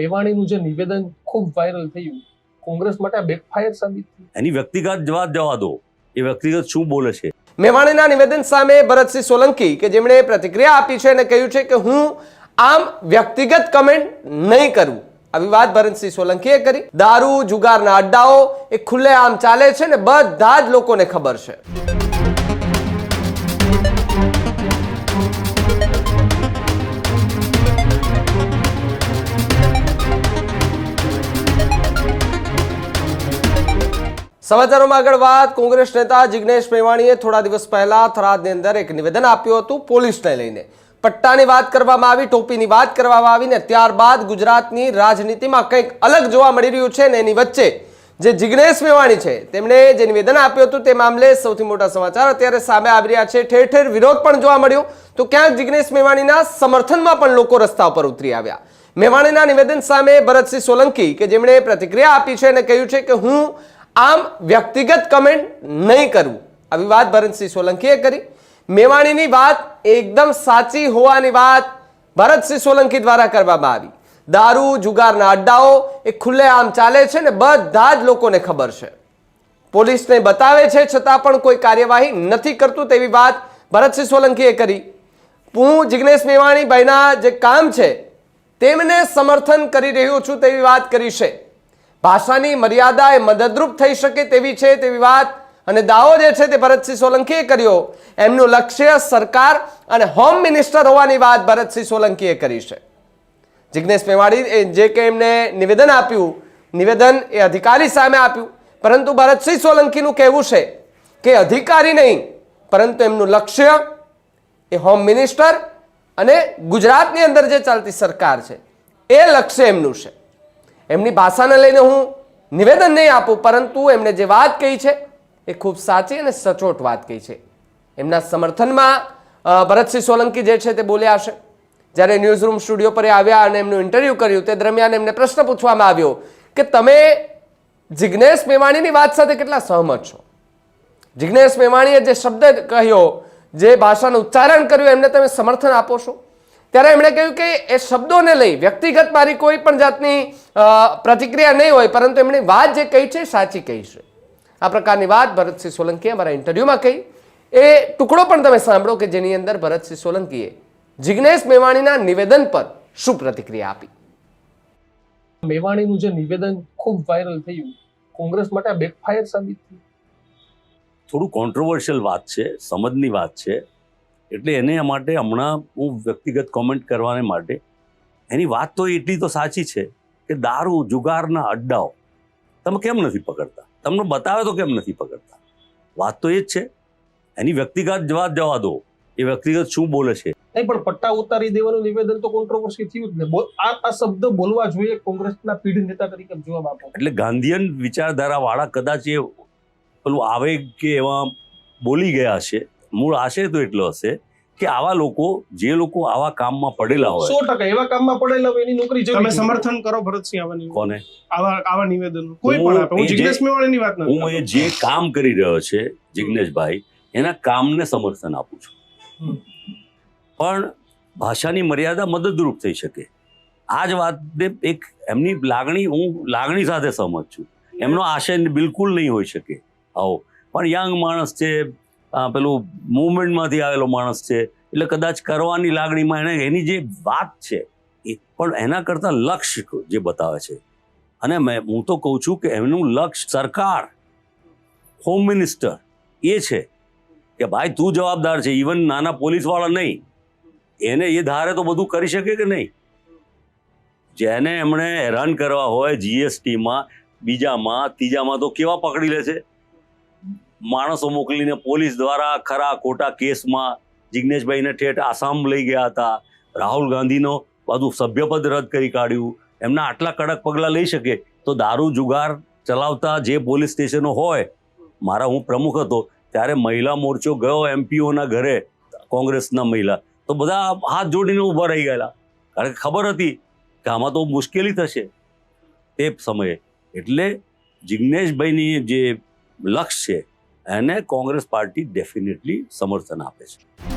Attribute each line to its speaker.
Speaker 1: મેવાણીનું જે નિવેદન ખૂબ વાયરલ થયું કોંગ્રેસ માટે બેકફાયર સાબિત થયું.
Speaker 2: એની વ્યક્તિગત જવાબ જવા દો. એ વ્યક્તિગત શું બોલે છે?
Speaker 3: મેવાણીના નિવેદન સામે ભરતસિંહ સોલંકી કે જેમણે પ્રતિક્રિયા આપી છે અને કહ્યું છે કે હું આમ વ્યક્તિગત કમેન્ટ નહીં કરું. આવી વાત ભરતસિંહ સોલંકીએ કરી. દારૂ જુગારના અડ્ડાઓ એ ખુલ્લે આમ ચાલે છે ને બધા જ લોકોને ખબર છે. સમાચારોમાં આગળ વાત. કોંગ્રેસ નેતા જિગ્નેશ મેવાણીએ થોડા દિવસ પહેલા થરાદની અંદર એક નિવેદન આપ્યું હતું પોલીસને લઈને. પટ્ટાની વાત કરવામાં આવી, ટોપીની વાત કરવામાં આવી ને ત્યારબાદ ગુજરાતની રાજનીતિમાં કંઈક અલગ જોવા મળી રહ્યું છે ને એની વચ્ચે જે જિગ્નેશ મેવાણી છે, તેમણે જે નિવેદન આપ્યું હતું તે મામલે સૌથી મોટા સમાચાર અત્યારે સામે આવી રહ્યા છે. ઠેર ઠેર વિરોધ પણ જોવા મળ્યો. તો ક્યાંક જિગ્નેશ મેવાણીના સમર્થનમાં પણ લોકો રસ્તા ઉપર ઉતરી આવ્યા. મેવાણીના નિવેદન સામે ભરતસિંહ સોલંકી કે જેમણે પ્રતિક્રિયા આપી છે અને કહ્યું છે કે હું આમ વ્યક્તિગત કમેન્ટ નહીં કરવું. આવી વાત ભરતસિંહ સોલંકીએ કરી. મેવાણીની વાત એકદમ સાચી હોવાની વાત ભરતસિંહ સોલંકી દ્વારા કરવામાં આવી. દારૂ, જુગારના અડ્ડાઓ, એ ખુલ્લે આમ ચાલે છે ને બધા જ લોકોને ખબર છે. પોલીસને બતાવે છે, છતાં પણ કોઈ કાર્યવાહી નથી કરતું તેવી વાત ભરતસિંહ સોલંકીએ કરી. હું જિગ્નેશ મેવાણી ભાઈના જે કામ છે, તેમને સમર્થન કરી રહ્યો છું તેવી વાત કરી છે. ભાષાની મર્યાદા એ મદદરૂપ થઈ શકે તેવી છે તેવી વાત. અને દાવો જે છે તે ભરતસિંહ સોલંકીએ કર્યો. એમનું લક્ષ્ય સરકાર અને હોમ મિનિસ્ટર હોવાની વાત ભરતસિંહ સોલંકીએ કરી છે. જિગ્નેશ મેવાડી જે કે એમને નિવેદન આપ્યું, નિવેદન એ અધિકારી સામે આપ્યું. પરંતુ ભરતસિંહ સોલંકીનું કહેવું છે કે અધિકારી નહીં, પરંતુ એમનું લક્ષ્ય એ હોમ મિનિસ્ટર અને ગુજરાતની અંદર જે ચાલતી સરકાર છે, એ લક્ષ્ય એમનું છે. એમની ભાષાને લઈને હું નિવેદન નહીં આપું, પરંતુ એમણે જે વાત કહી છે એ ખૂબ સાચી અને સચોટ વાત કહી છે. એમના સમર્થનમાં ભરતસિંહ સોલંકી જે છે તે બોલ્યા હશે. જ્યારે ન્યૂઝ રૂમ સ્ટુડિયો પર આવ્યા અને એમનું ઇન્ટરવ્યૂ કર્યું, તે દરમિયાન એમને પ્રશ્ન પૂછવામાં આવ્યો કે તમે જિગ્નેશ મેવાણીની વાત સાથે કેટલા સહમત છો? જિગ્નેશ મેવાણીએ જે શબ્દ કહ્યો, જે ભાષાનું ઉચ્ચારણ કર્યું, એમને તમે સમર્થન આપો છો? ત્યારે એમણે કહ્યું કે એ શબ્દોને લઈ વ્યક્તિગત મારી કોઈ પણ જાતની પ્રતિક્રિયા નહીં હોય પરંતુ એમણે વાત જે કહી છે સાચી કહી છે. આ પ્રકારની વાત ભરતસિંહ સોલંકીએ અમારા ઇન્ટરવ્યુમાં કહી. એ ટુકડો પણ તમે સાંભળો કે જેની અંદર ભરતસિંહ સોલંકીએ જિગ્નેશ મેવાણીના નિવેદન પર શું પ્રતિક્રિયા આપી?
Speaker 1: મેવાણીનું જે નિવેદન ખૂબ વાયરલ થયું કોંગ્રેસ માટે આ બેકફાયર સાબિત થયું.
Speaker 2: થોડું કોન્ટ્રોવર્શિયલ વાત છે સમજની વાત છે. એટલે એને માટે હમણાં હું વ્યક્તિગત કોમેન્ટ કરવાને માટે એની વાત તો એટલી તો સાચી છે કે દારૂ જુગારના અડ્ડાઓ તમે કેમ નથી પકડતા? તમને બતાવે તો કેમ નથી પકડતા? વાત તો એ જ છે. એની વ્યક્તિગત જવાબ જવા દો. એ વ્યક્તિગત શું બોલે છે?
Speaker 1: નહીં પણ પટ્ટા ઉતારી દેવાનું નિવેદન તો કોન્ટ્રોવર્સી થયું જ ને. આ આ શબ્દ બોલવા જોઈએ કોંગ્રેસના પીઢ નેતા તરીકે જવાબ આપો.
Speaker 2: એટલે ગાંધીયન વિચારધારાવાળા કદાચ એ પેલું આવેગ કે એવા બોલી ગયા હશે મૂળ આશય તો એટલો હશે કે આવા લોકો જે લોકો આવા કામમાં પડેલા
Speaker 1: સો
Speaker 2: હોય
Speaker 1: ટકા એવા કામમાં પડેલા હોય એની નોકરી
Speaker 4: તમે સમર્થન કરો ભરતસિંહ આવા
Speaker 2: કોને?
Speaker 4: આવા આવા નિવેદનો. કોઈ
Speaker 2: હું
Speaker 4: પણ આપે. હું
Speaker 2: એ જે-
Speaker 4: જિગ્નેશ મેવાણીની વાત નથી
Speaker 2: હું એ જે કામ કરી રહ્યો છે જિગ્નેશભાઈ એના કામને સમર્થન આપું છું. પણ ભાષાની મર્યાદા મદદરૂપ થઈ શકે. આ જ વાતને એક એમની લાગણી હું લાગણી સાથે સહમત છું. એમનો આશય બિલકુલ નહીં હોઈ શકે. આવો. પણ યંગ માણસ છે પેલું મૂવમેન્ટમાંથી આવેલો માણસ છે. એટલે કદાચ કરવાની લાગણીમાં એને એની જે વાત છે, એ પણ એના કરતાં લક્ષ્ય જે બતાવે છે. અને મેં, હું તો કહું છું કે એમનું લક્ષ્ય સરકાર હોમ મિનિસ્ટર એ છે કે ભાઈ તું જવાબદાર છે ઇવન નાના પોલીસવાળા નહીં. એને એ ધારે તો બધું કરી શકે કે નહીં? જેને એમણે હેરાન કરવા હોય જીએસટીમાં બીજામાં, ત્રીજામાં તો કેવા પકડી લે છે માણસો મોકલીને પોલીસ દ્વારા ખરા ખોટા કેસમાં જિગ્નેશભાઈને ઠેઠ આસામ લઈ ગયા હતા. રાહુલ ગાંધીનો બધું સભ્યપદ રદ કરી કાઢ્યું. એમના આટલા કડક પગલાં લઈ શકે તો દારૂ જુગાર ચલાવતા જે પોલીસ સ્ટેશનો હોય, મારા હું પ્રમુખ હતો, ત્યારે મહિલા મોરચો ગયો એમપીઓના ઘરે, કોંગ્રેસના મહિલા. તો બધા હાથ જોડીને ઊભા રહી ગયેલા. કારણ કે ખબર હતી કે આમાં તો મુશ્કેલી થશે તે સમયે. એટલે જિગ્નેશભાઈની જે લક્ષ્ય છે એને કોંગ્રેસ પાર્ટી ડેફિનેટલી સમર્થન આપે છે.